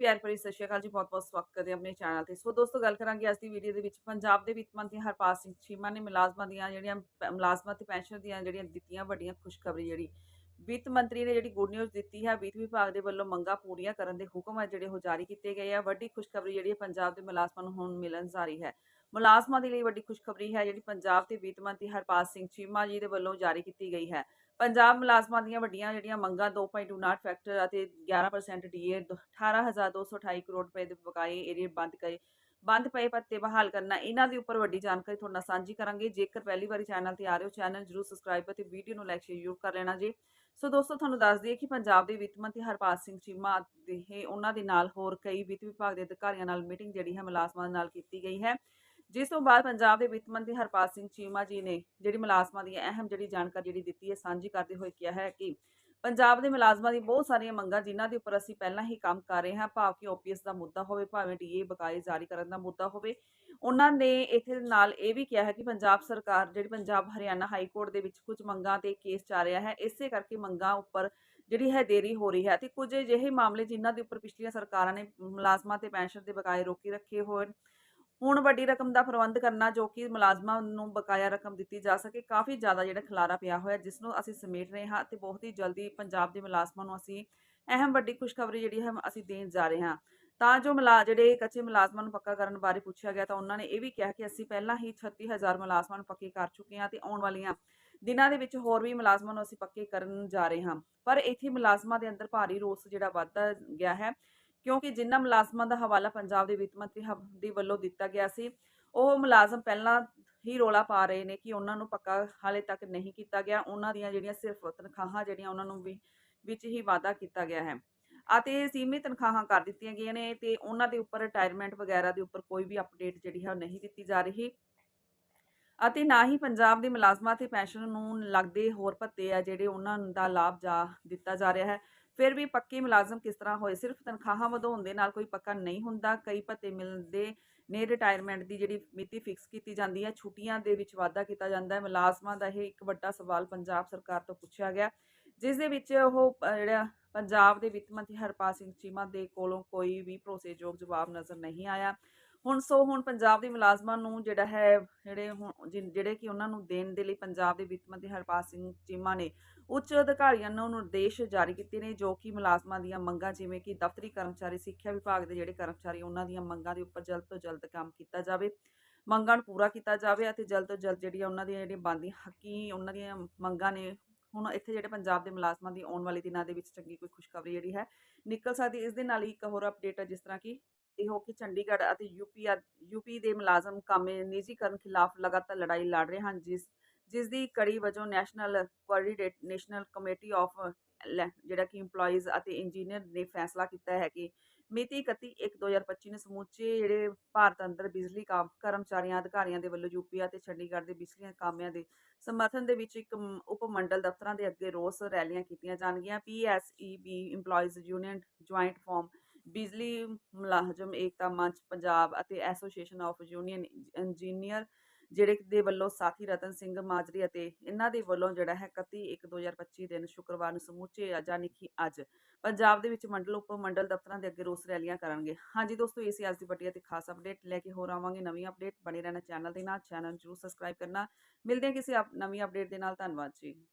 ਪਿਆਰ ਭਰੀ ਸਤਿ ਸ਼੍ਰੀ ਅਕਾਲ ਜੀ ਬਹੁਤ-ਬਹੁਤ ਸਵਾਗਤ ਕਰਦੇ ਆਪਣੇ ਚੈਨਲ ਤੇ। ਸੋ ਦੋਸਤੋ, ਗੱਲ ਕਰਾਂਗੇ ਅੱਜ ਦੀ ਵੀਡੀਓ ਦੇ ਵਿੱਚ। ਪੰਜਾਬ ਦੇ ਵਿੱਤ ਮੰਤਰੀ ਹਰਪਾਲ ਸਿੰਘ ਚੀਮਾ ਨੇ ਮੁਲਾਜ਼ਮਾਂ ਦੀਆਂ ਜਿਹੜੀਆਂ ਮੁਲਾਜ਼ਮਾਂ ਤੇ ਪੈਨਸ਼ਨ ਦੀਆਂ ਜਿਹੜੀਆਂ ਦਿੱਤੀਆਂ ਵੱਡੀਆਂ ਖੁਸ਼ਖਬਰੀ ਜਿਹੜੀ ਵਿੱਤ ਮੰਤਰੀ ਨੇ ਜਿਹੜੀ ਗੁੱਡ ਨਿਊਜ਼ ਦਿੱਤੀ ਹੈ, ਵਿੱਤ ਵਿਭਾਗ ਦੇ ਵੱਲੋਂ ਮੰਗਾਂ ਪੂਰੀਆਂ ਕਰਨ ਦੇ ਹੁਕਮ ਹੈ ਜਿਹੜੇ ਉਹ ਜਾਰੀ ਕੀਤੇ ਗਏ ਆ। ਵੱਡੀ ਖੁਸ਼ਖਬਰੀ ਜਿਹੜੀ ਪੰਜਾਬ ਦੇ ਮੁਲਾਜ਼ਮਾਂ ਨੂੰ ਹੁਣ ਮਿਲਣ ਜਾਰੀ ਹੈ। ਮੁਲਾਜ਼ਮਾਂ ਦੇ ਲਈ ਵੱਡੀ ਖੁਸ਼ਖਬਰੀ ਹੈ ਜਿਹੜੀ ਪੰਜਾਬ ਦੇ ਵਿੱਤ ਮੰਤਰੀ ਹਰਪਾਲ ਸਿੰਘ ਚੀਮਾ ਜੀ ਦੇ ਵੱਲੋਂ ਜਾਰੀ ਕੀਤੀ ਗਈ ਹੈ। ਪੰਜਾਬ ਮੁਲਾਜ਼ਮਾਂ ਦੀਆਂ ਵੱਡੀਆਂ ਜਿਹੜੀਆਂ ਮੰਗਾਂ 2.29 ਫੈਕਟਰ ਅਤੇ 11% ਡੀਏ 18228 ਕਰੋੜ ਰੁਪਏ ਦੇ ਬਕਾਏ ਏਰੀਏ ਬੰਦ ਕਰੇ ਬੰਦ ਪਏ ਪੱਤੇ ਬਹਾਲ ਕਰਨਾ, ਇਹਨਾਂ ਦੇ ਉੱਪਰ ਵੱਡੀ ਜਾਣਕਾਰੀ ਤੁਹਾਡੇ ਨਾਲ ਸਾਂਝੀ ਕਰਾਂਗੇ। ਜੇਕਰ ਪਹਿਲੀ ਵਾਰੀ ਚੈਨਲ ਤੇ ਆ ਰਹੇ ਹੋ, ਚੈਨਲ ਜਰੂਰ ਸਬਸਕ੍ਰਾਈਬ ਅਤੇ ਵੀਡੀਓ ਨੂੰ ਲਾਈਕ ਸ਼ੇਅਰ ਜ਼ਰੂਰ ਕਰ ਲੈਣਾ ਜੀ। ਸੋ ਦੋਸਤੋ, ਤੁਹਾਨੂੰ ਦੱਸ ਦਈਏ ਕਿ ਪੰਜਾਬ ਦੇ ਵਿੱਤ ਮੰਤਰੀ ਹਰਪਾਲ ਸਿੰਘ ਚੀਮਾ ਦੇ ਉਹਨਾਂ ਦੇ ਨਾਲ ਹੋਰ ਕਈ ਵਿੱਤ ਵਿਭਾਗ ਦੇ ਅਧਿਕਾਰੀਆਂ ਨਾਲ ਮੀਟਿੰਗ ਜਿਹੜੀ ਹੈ, ਮੁਲਾਜ਼ਮਾਂ ਦੇ ਨਾਲ ਕੀਤੀ ਗਈ ਹੈ। ਜਿਸ ਤੋਂ ਬਾਅਦ ਪੰਜਾਬ ਦੇ ਵਿੱਤ ਮੰਤਰੀ ਹਰਪਾਲ ਸਿੰਘ ਚੀਮਾ ਜੀ ਨੇ ਜਿਹੜੀ ਮੁਲਾਜ਼ਮਾਂ ਦੀ ਅਹਿਮ ਜਿਹੜੀ ਜਾਣਕਾਰੀ ਜਿਹੜੀ ਦਿੱਤੀ ਹੈ, ਸਾਂਝੀ ਕਰਦੇ ਹੋਏ ਕਿਹਾ ਹੈ ਕਿ ਪੰਜਾਬ ਦੇ ਮੁਲਾਜ਼ਮਾਂ ਦੀ ਬਹੁਤ ਸਾਰੀਆਂ ਮੰਗਾਂ, ਜਿਨ੍ਹਾਂ ਦੇ ਉੱਪਰ ਅਸੀਂ ਪਹਿਲਾਂ ਹੀ ਕੰਮ ਕਰ ਰਹੇ ਹਾਂ, ਭਾਵ ਕਿ ਓਪੀਐਸ ਦਾ ਮੁੱਦਾ ਹੋਵੇ, ਭਾਵੇਂ ਡੀਏ ਬਕਾਏ ਜਾਰੀ ਕਰਨ ਦਾ ਮੁੱਦਾ ਹੋਵੇ। ਉਹਨਾਂ ਨੇ ਇੱਥੇ ਨਾਲ ਇਹ ਵੀ ਕਿਹਾ ਹੈ ਕਿ ਪੰਜਾਬ ਸਰਕਾਰ, ਜਿਹੜੀ ਪੰਜਾਬ ਹਰਿਆਣਾ ਹਾਈ ਕੋਰਟ ਦੇ ਵਿੱਚ ਕੁਝ ਮੰਗਾਂ ਤੇ ਕੇਸ ਚੱਲ ਰਿਹਾ ਹੈ, ਇਸੇ ਕਰਕੇ ਮੰਗਾਂ ਉੱਪਰ ਜਿਹੜੀ ਹੈ ਦੇਰੀ ਹੋ ਰਹੀ ਹੈ ਤੇ ਕੁਝ ਅਜਿਹੇ ਮਾਮਲੇ ਜਿਨ੍ਹਾਂ ਦੇ ਉੱਪਰ ਪਿਛਲੀਆਂ ਸਰਕਾਰਾਂ ਨੇ ਮੁਲਾਜ਼ਮਾਂ ਤੇ ਪੈਨਸ਼ਨ ਦੇ ਬਕਾਏ ਰੋਕੀ ਰੱਖੇ ਹੋਏ ਹੁਣ ਵੱਡੀ ਰਕਮ ਦਾ ਪ੍ਰਬੰਧ ਕਰਨਾ ਜੋ ਕਿ ਮੁਲਾਜ਼ਮਾਂ ਨੂੰ ਬਕਾਇਆ ਰਕਮ ਦਿੱਤੀ ਜਾ ਸਕੇ, ਕਾਫੀ ਜ਼ਿਆਦਾ ਜਿਹੜਾ ਖਲਾਰਾ ਪਿਆ ਹੋਇਆ, ਜਿਸ ਨੂੰ ਅਸੀਂ ਸਮੇਟ ਰਹੇ ਹਾਂ ਤੇ ਬਹੁਤ ਹੀ ਜਲਦੀ ਪੰਜਾਬ ਦੇ ਮੁਲਾਜ਼ਮਾਂ ਨੂੰ ਅਸੀਂ ਅਹਿਮ ਵੱਡੀ ਖੁਸ਼ਖਬਰੀ ਜਿਹੜੀ ਹੈ ਅਸੀਂ ਦੇਣ ਜਾ ਰਹੇ ਹਾਂ। ਤਾਂ ਜੋ ਮੁਲਾ ਜਿਹੜੇ ਕੱਚੇ ਮੁਲਾਜ਼ਮਾਂ ਨੂੰ ਪੱਕਾ ਕਰਨ ਬਾਰੇ ਪੁੱਛਿਆ ਗਿਆ ਤਾਂ ਉਹਨਾਂ ਨੇ ਇਹ ਵੀ ਕਿਹਾ ਕਿ ਅਸੀਂ ਪਹਿਲਾਂ ਹੀ 36000 ਮੁਲਾਜ਼ਮਾਂ ਨੂੰ ਪੱਕੇ ਕਰ ਚੁੱਕੇ ਹਾਂ ਤੇ ਆਉਣ ਵਾਲੀਆਂ ਦਿਨਾਂ ਦੇ ਵਿੱਚ ਹੋਰ ਵੀ ਮੁਲਾਜ਼ਮਾਂ ਨੂੰ ਅਸੀਂ ਪੱਕੇ ਕਰਨ ਜਾ ਰਹੇ ਹਾਂ। ਪਰ ਇੱਥੇ ਮੁਲਾਜ਼ਮਾਂ ਦੇ ਅੰਦਰ ਭਾਰੀ ਰੋਸ ਜਿਹੜਾ ਵੱਧਦਾ ਗਿਆ ਹੈ ਕਿਉਂਕਿ ਜਿਨ੍ਹਾਂ ਮੁਲਾਜ਼ਮਾਂ ਦਾ ਹਵਾਲਾ ਪੰਜਾਬ ਦੇ ਵਿੱਤ ਮੰਤਰੀ ਹਵ- ਵੱਲੋਂ ਦਿੱਤਾ ਗਿਆ ਸੀ, ਉਹ ਮੁਲਾਜ਼ਮ ਪਹਿਲਾਂ ਹੀ ਰੋਲਾ ਪਾ ਰਹੇ ਨੇ ਕਿ ਉਹਨਾਂ ਨੂੰ ਪੱਕਾ ਹਾਲੇ ਤੱਕ ਨਹੀਂ ਕੀਤਾ ਗਿਆ, ਉਹਨਾਂ ਦੀਆਂ ਜਿਹੜੀਆਂ ਸਿਰਫ ਤਨਖਾਹਾਂ ਜਿਹੜੀਆਂ ਉਹਨਾਂ ਨੂੰ ਵੀ, ਵਿੱਚ ਹੀ ਵਾਅਦਾ ਕੀਤਾ ਗਿਆ ਹੈ ਅਤੇ ਸੀਮਿਤ ਤਨਖਾਹਾਂ ਕਰ ਦਿੱਤੀਆਂ ਗਈਆਂ ਨੇ ਤੇ ਉਹਨਾਂ ਦੇ ਉੱਪਰ ਰਿਟਾਇਰਮੈਂਟ ਵਗੈਰਾ ਦੇ ਉੱਪਰ ਕੋਈ ਵੀ ਅਪਡੇਟ ਜਿਹੜੀ ਹੈ ਉਹ ਨਹੀਂ ਦਿੱਤੀ ਜਾ ਰਹੀ। ਅਤੇ ਨਾ ਹੀ ਪੰਜਾਬ ਦੇ ਮੁਲਾਜ਼ਮਾਂ ਤੇ ਪੈਨਸ਼ਨ ਨੂੰ ਲੱਗਦੇ ਹੋਰ ਭੱਤੇ ਆ ਜਿਹੜੇ ਉਹਨਾਂ ਦਾ ਲਾਭ ਜਾ ਦਿੱਤਾ ਜਾ ਰਿਹਾ ਹੈ। ਫਿਰ ਵੀ ਪੱਕੇ ਮੁਲਾਜ਼ਮ ਕਿਸ ਤਰ੍ਹਾਂ ਹੋਏ? ਸਿਰਫ ਤਨਖਾਹਾਂ ਵਧਾਉਣ ਦੇ ਨਾਲ ਕੋਈ ਪੱਕਾ ਨਹੀਂ ਹੁੰਦਾ। ਕਈ ਭੱਤੇ ਮਿਲਦੇ ਨੇ ਰਿਟਾਇਰਮੈਂਟ ਦੀ ਜਿਹੜੀ ਮਿਤੀ ਫਿਕਸ ਕੀਤੀ ਜਾਂਦੀ ਹੈ। ਛੁੱਟੀਆਂ ਦੇ ਵਿੱਚ ਵਾਧਾ ਕੀਤਾ ਜਾਂਦਾ ਹੈ। ਮੁਲਾਜ਼ਮਾਂ ਦਾ ਇਹ ਇੱਕ ਵੱਡਾ ਸਵਾਲ ਪੰਜਾਬ ਸਰਕਾਰ ਤੋਂ ਪੁੱਛਿਆ ਗਿਆ। ਜਿਸ ਦੇ ਵਿੱਚ ਉਹ ਜਿਹੜਾ ਪੰਜਾਬ ਦੇ ਵਿੱਤ ਮੰਤਰੀ ਹਰਪਾਲ ਸਿੰਘ ਚੀਮਾ ਦੇ ਕੋਲੋਂ ਕੋਈ ਵੀ ਭਰੋਸੇਯੋਗ ਜਵਾਬ ਨਜ਼ਰ ਨਹੀਂ ਆਇਆ। ਹੁਣ ਸੋ ਹੁਣ ਪੰਜਾਬ ਦੇ ਮੁਲਾਜ਼ਮਾਂ ਨੂੰ ਜਿਹੜਾ ਹੈ, ਜਿਹੜੇ ਹੁਣ ਜਿਨ- ਜਿਹੜੇ ਕਿ ਉਹਨਾਂ ਨੂੰ ਦੇਣ ਦੇ ਲਈ ਪੰਜਾਬ ਦੇ ਵਿੱਤ ਮੰਤਰੀ ਹਰਪਾਲ ਸਿੰਘ ਚੀਮਾ ਨੇ ਉੱਚ ਅਧਿਕਾਰੀਆਂ ਨੂੰ ਨਿਰਦੇਸ਼ ਜਾਰੀ ਕੀਤੇ ਨੇ, ਜੋ ਕਿ ਮੁਲਾਜ਼ਮਾਂ ਦੀਆਂ ਮੰਗਾਂ ਜਿਵੇਂ ਕਿ ਦਫ਼ਤਰੀ ਕਰਮਚਾਰੀ, ਸਿੱਖਿਆ ਵਿਭਾਗ ਦੇ ਜਿਹੜੇ ਕਰਮਚਾਰੀ, ਉਹਨਾਂ ਦੀਆਂ ਮੰਗਾਂ ਦੇ ਉੱਪਰ ਜਲਦ ਤੋਂ ਜਲਦ ਕੰਮ ਕੀਤਾ ਜਾਵੇ। ਮੰਗਾਂ ਨੂੰ ਪੂਰਾ ਕੀਤਾ ਜਾਵੇ ਅਤੇ ਜਲਦ ਤੋਂ ਜਲਦ ਜਿਹੜੀਆਂ ਉਹਨਾਂ ਦੀਆਂ ਜਿਹੜੀਆਂ ਬਣਦੀਆਂ ਹੱਕੀ, ਉਹਨਾਂ ਦੀਆਂ ਮੰਗਾਂ ਨੇ, ਹੁਣ ਇੱਥੇ ਜਿਹੜੇ ਪੰਜਾਬ ਦੇ ਮੁਲਾਜ਼ਮਾਂ ਦੀ ਆਉਣ ਵਾਲੇ ਦਿਨਾਂ ਦੇ ਵਿੱਚ ਚੰਗੀ ਕੋਈ ਖੁਸ਼ਖਬਰੀ ਜਿਹੜੀ ਹੈ, ਨਿਕਲ ਸਕਦੀ ਇਸ ਦੇ ਨਾਲ ਹੀ ਇੱਕ ਹੋਰ ਅਪਡੇਟ ਹੈ ਜਿਸ ਤਰ੍ਹਾਂ ਕਿ ਇਹੋ ਕਿ ਚੰਡੀਗੜ੍ਹ ਅਤੇ ਯੂਪੀ ਯੂਪੀ ਦੇ ਮੁਲਾਜ਼ਮ ਕਾਮੇ ਨਿੱਜੀਕਰਨ ਖਿਲਾਫ ਲਗਾਤਾਰ ਲੜਾਈ ਲੜ ਰਹੇ ਹਨ, ਜਿਸ ਜਿਸ ਦੀ ਕੜੀ ਵਜੋਂ ਨੈਸ਼ਨਲ ਕੋਆਰਡੀਨੇਸ਼ਨਲ ਕਮੇਟੀ ਆਫ ਜਿਹੜਾ ਕਿ EMPLOYEES ਅਤੇ ਇੰਜੀਨੀਅਰ ਨੇ ਫੈਸਲਾ ਕੀਤਾ ਹੈ ਕਿ ਮਿਤੀ 31/1/2025 ਨੂੰ ਸਮੁੱਚੇ ਜਿਹੜੇ ਭਾਰਤ ਅੰਦਰ ਬਿਜਲੀ ਕੰਮ ਕਰਮਚਾਰੀਆਂ, ਅਧਿਕਾਰੀਆਂ ਦੇ ਵੱਲੋਂ ਯੂਪੀ ਅਤੇ ਚੰਡੀਗੜ੍ਹ ਦੇ ਬਿਜਲੀ ਕਾਮਿਆਂ ਦੇ ਸਮਰਥਨ ਦੇ ਵਿੱਚ ਇੱਕ ਉਪ ਮੰਡਲ ਦਫ਼ਤਰਾਂ ਦੇ ਅੱਗੇ ਰੋਸ ਰੈਲੀਆਂ ਕੀਤੀਆਂ ਜਾਣਗੀਆਂ। PSEB EMPLOYEES union joint forum ਬਿਜਲੀ ਮੁਲਾਜ਼ਮ, ਏਕਤਾ ਮੰਚ, ਪੰਜਾਬ ਅਤੇ ਐਸੋਸੀਏਸ਼ਨ ਆਫ ਯੂਨੀਅਨ ਇੰਜੀਨੀਅਰ ਜਿਹੜੇ ਦੇ ਵੱਲੋਂ ਸਾਥੀ ਰਤਨ ਸਿੰਘ ਮਾਜਰੀ ਅਤੇ ਇਹਨਾਂ ਦੇ ਵੱਲੋਂ ਜਿਹੜਾ ਹੈ 31/1/2025 ਦਿਨ ਸ਼ੁੱਕਰਵਾਰ ਨੂੰ ਸਮੁੱਚੇ ਯਾਨੀ ਕਿ ਅੱਜ ਪੰਜਾਬ ਦੇ ਵਿੱਚ ਮੰਡਲ, ਉਪ ਮੰਡਲ ਦਫ਼ਤਰਾਂ ਦੇ ਅੱਗੇ ਰੋਸ ਰੈਲੀਆਂ ਕਰਨਗੇ। ਹਾਂਜੀ ਦੋਸਤੋ, ਇਹ ਸੀ ਅੱਜ ਦੀ ਵੱਡੀ ਅਤੇ ਖਾਸ ਅਪਡੇਟ ਲੈ ਕੇ ਹੋਰ ਆਵਾਂਗੇ ਨਵੀਂ ਅਪਡੇਟ ਬਣੇ ਰਹਿਣਾ ਚੈਨਲ ਦੇ ਨਾਲ। ਚੈਨਲ ਜਰੂਰ ਸਬਸਕ੍ਰਾਈਬ ਕਰਨਾ। ਮਿਲਦੇ ਹਾਂ ਕਿਸੇ ਅਪ- ਨਵੀਂ ਅਪਡੇਟ ਦੇ ਨਾਲ। ਧੰਨਵਾਦ ਜੀ।